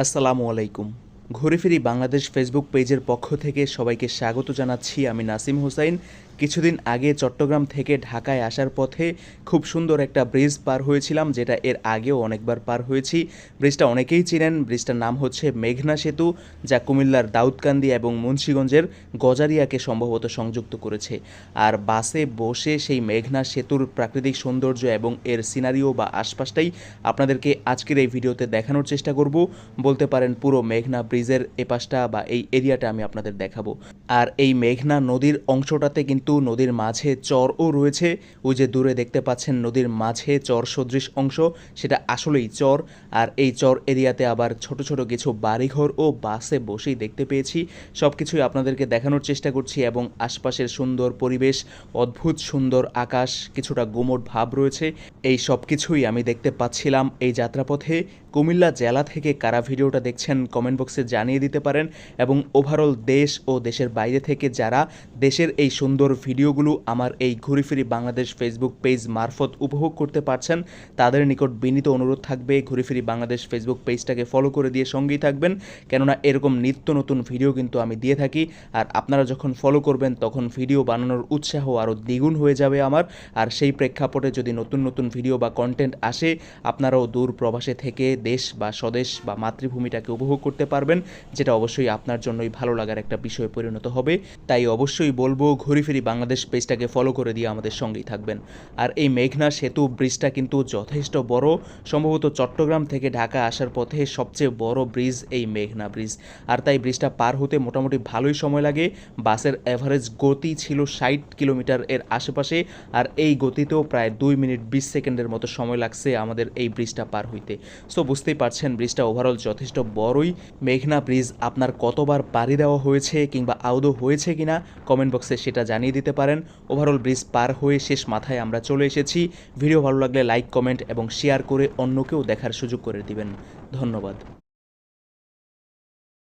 আসসালামু আলাইকুম। ঘুরে ফিরি বাংলাদেশ ফেসবুক পেজের পক্ষ থেকে সবাইকে স্বাগত জানাচ্ছি আমি নাসিম হোসাইন। কিছুদিন আগে চট্টগ্রাম থেকে ঢাকায় আসার পথে খুব সুন্দর একটা ব্রিজ পার হয়েছিলাম, যেটা এর আগেও অনেকবার পার হয়েছি। ব্রিজটা অনেকেই চিনেন, ব্রিজটার নাম হচ্ছে মেঘনা সেতু, যা কুমিল্লার দাউদকান্দি এবং মুন্সীগঞ্জের গজারিয়াকে সম্ভবত সংযুক্ত করেছে। আর বাসে বসে সেই মেঘনা সেতুর প্রাকৃতিক সৌন্দর্য এবং এর সিনারিও বা আশপাশটাই আপনাদেরকে আজকের এই ভিডিওতে দেখানোর চেষ্টা করব। বলতে পারেন পুরো মেঘনা ব্রিজের এপাশটা বা এই এরিয়াটা আমি আপনাদের দেখাবো। আর এই মেঘনা নদীর অংশটাতে কিন্তু নদীর মাঝে চরও রয়েছে। ওই যে দূরে দেখতে পাচ্ছেন নদীর মাঝে চর সদৃশ অংশ, সেটা আসলেই চর। আর এই চর এরিয়াতে আবার ছোট ছোট কিছু বাড়িঘর ও বাসে বসেই দেখতে পেয়েছি। সব কিছুই আপনাদেরকে দেখানোর চেষ্টা করছি এবং আশপাশের সুন্দর পরিবেশ, অদ্ভুত সুন্দর আকাশ, কিছুটা গুমট ভাব রয়েছে। এই সব কিছুই আমি দেখতে পাচ্ছিলাম এই যাত্রাপথে। কুমিল্লা জেলা থেকে কারা ভিডিওটা দেখছেন কমেন্ট বক্সে জানিয়ে দিতে পারেন। এবং ওভারঅল দেশ ও দেশের বাইরে থেকে যারা দেশের এই সুন্দর ভিডিওগুলো আমার এই ঘুরি ফিরি বাংলাদেশ ফেসবুক পেজ মারফত উপভোগ করতে পারছেন। তাদের নিকট বিনীত অনুরোধ থাকবে ঘুরি ফিরি বাংলাদেশ ফেসবুক পেজটাকে ফলো করে দিয়ে সঙ্গেই থাকবেন। কেননা এরকম নিত্য নতুন ভিডিও কিন্তু আমি দিয়ে থাকি। আর আপনারা যখন ফলো করবেন, তখন ভিডিও বানানোর উৎসাহ আরও দ্বিগুণ হয়ে যাবে আমার। আর সেই প্রেক্ষাপটে যদি নতুন নতুন ভিডিও বা কন্টেন্ট আসে, আপনারাও দূর প্রবাসে থেকে দেশ বা স্বদেশ বা মাতৃভূমিটাকে উপভোগ করতে পারবেন, যেটা অবশ্যই আপনার জন্যই ভালো লাগার একটা বিষয়ে পরিণত হবে। তাই অবশ্যই বলব ঘুরি ফিরি বাংলাদেশ পেজটাকে ফলো করে দিয়ে আমাদের সঙ্গেই থাকবেন। আর এই মেঘনা সেতু ব্রিজটা কিন্তু যথেষ্ট বড়। সম্ভবত চট্টগ্রাম থেকে ঢাকা আসার পথে সবচেয়ে বড় ব্রিজ এই মেঘনা ব্রিজ। আর তাই ব্রিজটা পার হতে মোটামুটি ভালোই সময় লাগে। বাসের অ্যাভারেজ গতি ছিল ষাট কিলোমিটার এর আশেপাশে। আর এই গতিতেও প্রায় দুই মিনিট বিশ সেকেন্ডের মতো সময় লাগছে আমাদের এই ব্রিজটা পার হইতে। সো বুঝতেই পারছেন, ব্রিজটা ওভারঅল যথেষ্ট বড়ই। মেঘনা ব্রিজ আপনার কতবার পাড়ি দেওয়া হয়েছে কিংবা আদৌ হয়েছে কিনা? কমেন্ট বক্সে সেটা জানিয়ে দিতে পারেন। ওভারঅল ব্রিজ পার হয়ে শেষ মাথায় আমরা চলে এসেছি। ভিডিও ভালো লাগলে লাইক কমেন্ট এবং শেয়ার করে অন্যকেও দেখার সুযোগ করে দিবেন। ধন্যবাদ।